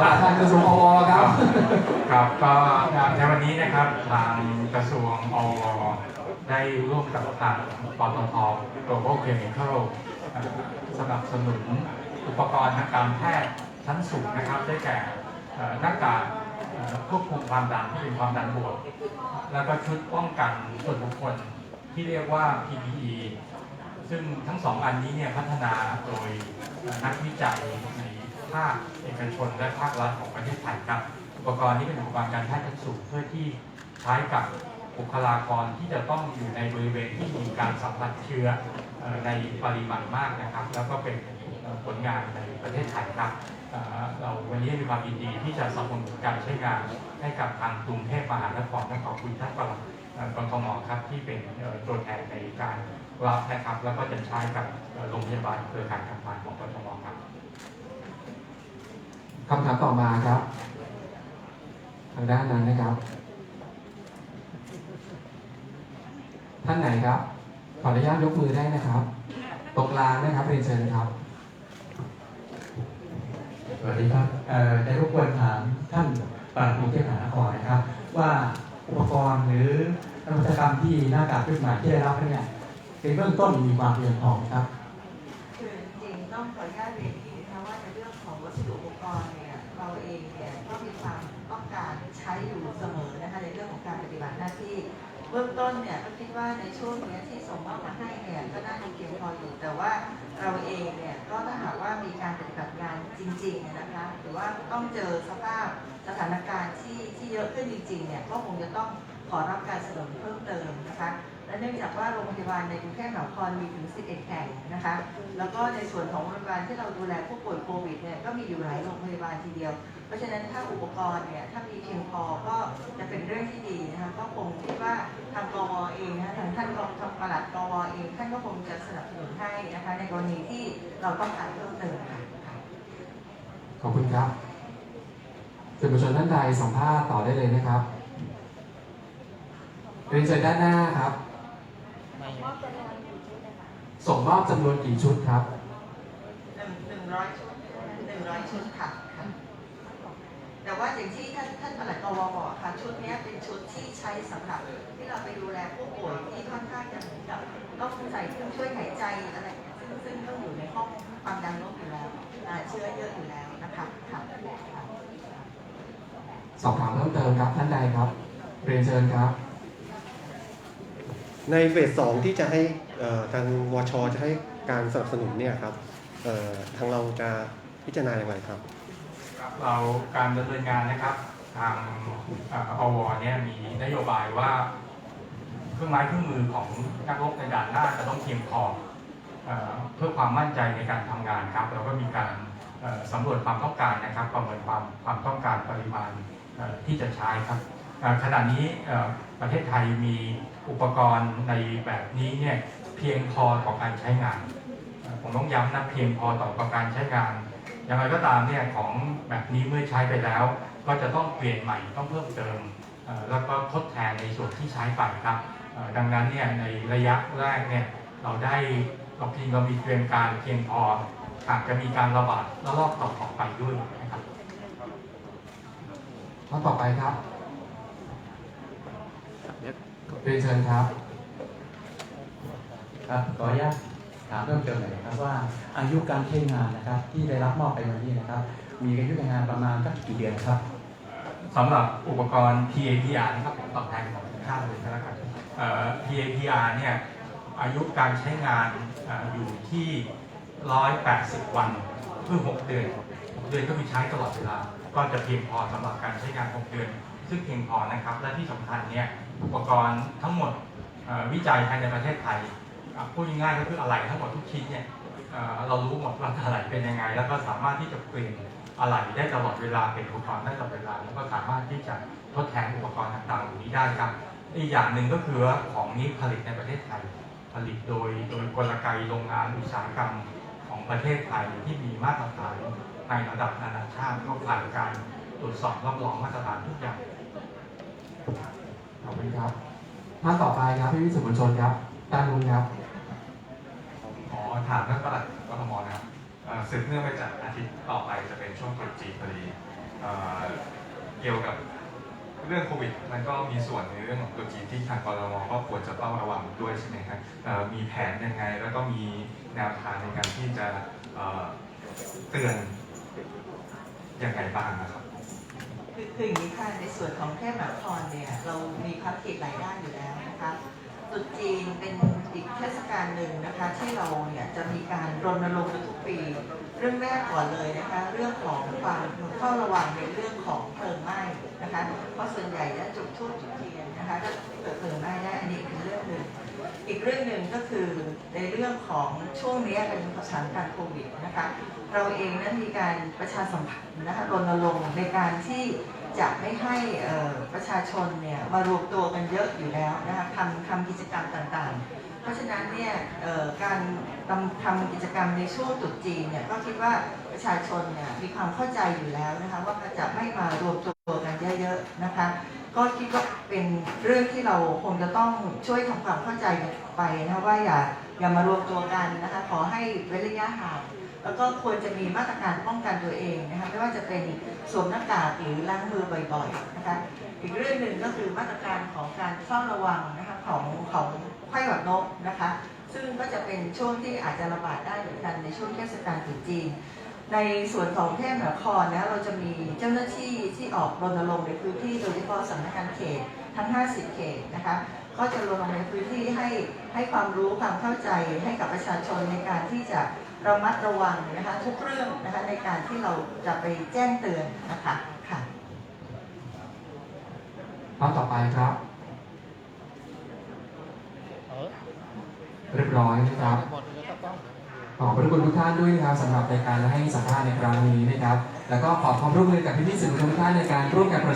ประธานกระทรวงอวครับ ครับก็ในวันนี้นะครับทางกระทรวงอวได้ร่วมกับทางปตท Global Chemical เอ่อสนับสนุนอุปกรณ์ทางการแพทย์ชั้นสูงนะครับ ได้แก่หน้ากากควบคุมความดันที่เป็นความดันบวก แล้วก็ชุดป้องกันส่วนบุคคลที่เรียกว่า PPE ซึ่งทั้งสองอันนี้เนี่ยพัฒนาโดยนักวิจัยในภาคเอกชนและภาครัฐของประเทศไทยครับ อุปกรณ์นี้เป็นอุปกรณ์การแพทย์ชั้นสูงเพื่อที่ใช้กับบุคลากรที่จะต้องอยู่ในบริเวณที่มีการสัมผัสเชื้อในปริมาณมากนะครับ แล้วก็เป็นผลงานในประเทศไทยครับเราวันนี้มีความยินดีที่จะสนับสนุนการใช้งานให้กับทางกรุงเทพมหานครและขอบคุณท่านประหลัด กทมครับที่เป็นเอ่อตัวแทนในการรับนะครับ แล้วก็จะใช้กับเอ่อโรงพยาบาลเครือข่ายต่างๆของกทมครับคำถามต่อมาครับ ทางด้านนั้นนะครับ ท่านไหนครับ ขออนุญาตยกมือได้นะครับ ตรงกลางนะครับเรียนเชิญครับสวัสดีครับเอ่อในรบกวนถามท่านปลัดกรุงเทพมหานครนะครับ ว่าอุปกรณ์หรือ นวัตกรรมที่หน้ากากขึ้นมาที่ได้รับเนี่ยในเบื้องต้นมีความเพียงพอครับคือจริงต้องขออนุญาตเรียนที่นะคะว่าในเรื่องของวัสดุอุปกรณ์เนี่ยเราเองเนี่ยก็มีความต้องการใช้อยู่เสมอนะคะในเรื่องของการปฏิบัติหน้าที่เบื้องต้นเนี่ยก็คิดว่าในช่วงนี้ที่ส่งมอบมาให้เนี่ยก็น่าจะเพียงพออยู่แต่ว่าเราเองเนี่ยก็ถ้าหากว่ามีการปฏิบัติงานจริงๆนะคะหรือว่าต้องเจอสภาพสถานการณ์ที่ที่เยอะขึ้นจริงๆเนี่ยก็คงจะต้อง ขอรับการสนับสนุนเพิ่มเติมนะคะและเนื่องจากว่าโรงพยาบาลในกรุงเทพมหานครมีถึง 11 แห่งนะคะ แล้วก็ในส่วนของโรงพยาบาลที่เราดูแลผู้ป่วยโควิดเนี่ยก็มีอยู่หลายโรงพยาบาลทีเดียว เพราะฉะนั้นถ้าอุปกรณ์เนี่ยถ้ามีเพียงพอก็จะเป็นเรื่องที่ดีนะคะก็คงคิดว่าทางกวเองนะทางท่านรองทางปลัดกวเองท่านก็คงจะสนับสนุนให้นะคะในกรณีที่เราต้องการเพิ่มเติมค่ะขอบคุณครับสื่อมวลชนท่านใดสัมภาษณ์ต่อได้เลยนะครับ เรียนเชิญด้านหน้าครับ ส่งมอบจำนวนกี่ชุดครับหนึ่งหนึ่งร้อยชุดหนึ่งร้อยชุดค่ะค่ะ แต่ว่าอย่างที่ท่านท่านปลัดกวบอกค่ะ ชุดเนี้ยเป็นชุดที่ใช้สำหรับที่เราไปดูแลผู้ป่วยที่ค่อนข้างจะเหมือนกับต้องใส่เครื่องช่วยหายใจอะไรซึ่งซึ่งต้องอยู่ในห้องความดันลบอยู่แล้วอ่าเชื้อเยอะอยู่แล้วนะคะค่ะค่ะสอบถามเพิ่มเติมครับท่านใดครับ เรียนเชิญครับ ในเฟสสองที่จะให้ทางวชจะให้การสนับสนุนเนี่ยครับทางเราจะพิจารณาอย่างไรครับ เราการดำเนินงานนะครับ ทางอวเนี่ยมีนโยบายว่าเครื่องไม้เครื่องมือของนักรบในด่านหน้าจะต้องเพียงพอเอเพื่อความมั่นใจในการทำงานครับเราก็มีการเอ่อสำรวจความต้องการนะครับ ประเมินความความต้องการปริมาณที่จะใช้ครับ ขณะนี้ประเทศไทยมีอุปกรณ์ในแบบนี้เนี่ยเพียงพอต่อการใช้งาน ผมต้องย้ำนะเพียงพอต่อการใช้งาน อย่างไรก็ตามเนี่ยของแบบนี้เมื่อใช้ไปแล้ว ก็จะต้องเปลี่ยนใหม่ต้องเพิ่มเติม แล้วก็ทดแทนในส่วนที่ใช้ไปครับ ดังนั้นเนี่ยในระยะแรกเนี่ยเราได้เราจริงเรามีเตรียมการเพียงพออาจจะมีการระบาดระลอกต่อไปด้วยนะครับท่านต่อไปครับ เรียนเชิญครับ ครับขออนุญาตถามเพิ่มเติมหน่อยนะครับว่าอายุการใช้งานนะครับ ที่ได้รับมอบไปวันนี้นะครับ มีอายุการงานประมาณสักกี่เดือนครับสำหรับอุปกรณ์ PAPR นะครับผมตอบแทนของข้างเลยก็แล้วกัน PAPR เนี่ยอายุการใช้งานออยู่ที่ 180 วันคือ6 เดือน 6 เดือนก็มีใช้ตลอดเวลา ก็จะเพียงพอสำหรับการใช้งาน 6 เดือน ซึ่งเพียงพอนะครับ และที่สำคัญเนี่ย อุปกรณ์ทั้งหมดวิจัยภายในประเทศไทยพูดง่ายๆก็คืออะไรทั้งหมดทุกชิ้นเนี่ยเรารู้หมดว่าอะไรเป็นยังไง แล้วก็สามารถที่จะเปลี่ยนอะไรได้ตลอดเวลาเป็นอุปกรณ์ได้ตลอดเวลาแล้วก็สามารถที่จะทดแทนอุปกรณ์ต่างๆเหล่านี้ได้ครับอีกอย่างหนึ่งก็คือของนี้ผลิตในประเทศไทย ผลิตโดยโดยกลไกโรงงานอุตสาหกรรมของประเทศไทยที่มีมาตรฐานในระดับนานาชาติก็ผ่านการตรวจสอบรับรองมาตรฐานทุกอย่าง ขอบคุณครับ ท่านต่อไปครับพี่วิสุทธิมวลชนครับด้านนู้นครับขอถามท่านประหลัดกทมนะครับเอ่อสืบเนื่องไปจากอาทิตย์ต่อไปจะเป็นช่วงตรุษจีนพอดีเอ่อเกี่ยวกับเรื่องโควิดมันก็มีส่วนในเรื่องของตรุษจีนที่ทางกรมก็ควรจะเฝ้าระวังด้วยใช่ไหมครับเอ่อมีแผนยังไง แล้วก็มีแนวทางในการที่จะเอ่อเตือนยังไงบ้างนะครับ คือคืออย่างนี้ค่ะในส่วนของเทพมานครเนี่ยเรามีภารกิจหลายด้านอยู่แล้วนะคะตุดจีนเป็นอีกเทศกาลหนึ่งนะคะที่เราเนี่ยจะมีการรณรงค์ทุกปี เรื่องแรกก่อนเลยนะคะ เรื่องของความเฝ้าระวังในเรื่องของเพลิงไหม้นะคะ เพราะส่วนใหญ่จะจุดทูบจุดเทียนนะคะก็เกิดเพลิงไหม้ได้อันนี้เป็นเรื่องหนึ่งอีกเรื่องหนึ่งก็คือในเรื่องของช่วงนี้เป็นสถานการณ์โควิดนะคะ เราเองนั้นมีการประชาสัมพันธ์นะคะรณรงค์ในการที่จะไม่ให้ประชาชนเนี่ยมารวมตัวกันเยอะอยู่แล้วนะคะทำทำกิจกรรมต่างๆ เพราะฉะนั้นเนี่ยการทำทำกิจกรรมในช่วงตรุษจีนเนี่ยก็คิดว่าประชาชนเนี่ยมีความเข้าใจอยู่แล้วนะคะว่าจะไม่มารวมตัวกันเยอะๆนะคะ ก็คิดว่าเป็นเรื่องที่เราคงจะต้องช่วยทำความเข้าใจ ไปนะว่าอย่าอย่ามารวมตัวกันนะคะขอให้เว้นระยะห่างแล้วก็ควรจะมีมาตรการป้องกันตัวเองนะคะไม่ว่าจะเป็นสวมหน้ากากหรือล้างมือบ่อยๆนะคะอีกเรื่องหนึ่งก็คือมาตรการของการเฝ้าระวังนะคะของของไข้หวัดนกนะคะ ซึ่งก็จะเป็นช่วงที่อาจจะระบาดได้เหมือนกันในช่วงเทศกาลตรุษจีนในส่วนของเทพมหานครนะเราจะมีเจ้าหน้าที่ที่ออกรณรงค์ในพื้นที่โดยเฉพาะสำนักงานเขต ทั้ง 50 เขตนะคะ ก็จะรณรงในพื้นที่ให้ให้ความรู้ความเข้าใจให้กับประชาชนในการที่จะระมัดระวังนะคะทุกเรื่องนะคะในการที่เราจะไปแจ้งเตือนนะคะค่ะรอบต่อไปครับเรียบร้อยนะครับขอบพระคุณทุกท่านด้วยนะครับสำหรับรายการและให้สัมภาษณ์ในครั้งนี้นะครับ แล้วก็ขอความร่วมมือกับพี่ๆสื่อมวลชนทุกท่านในการร่วมกันประ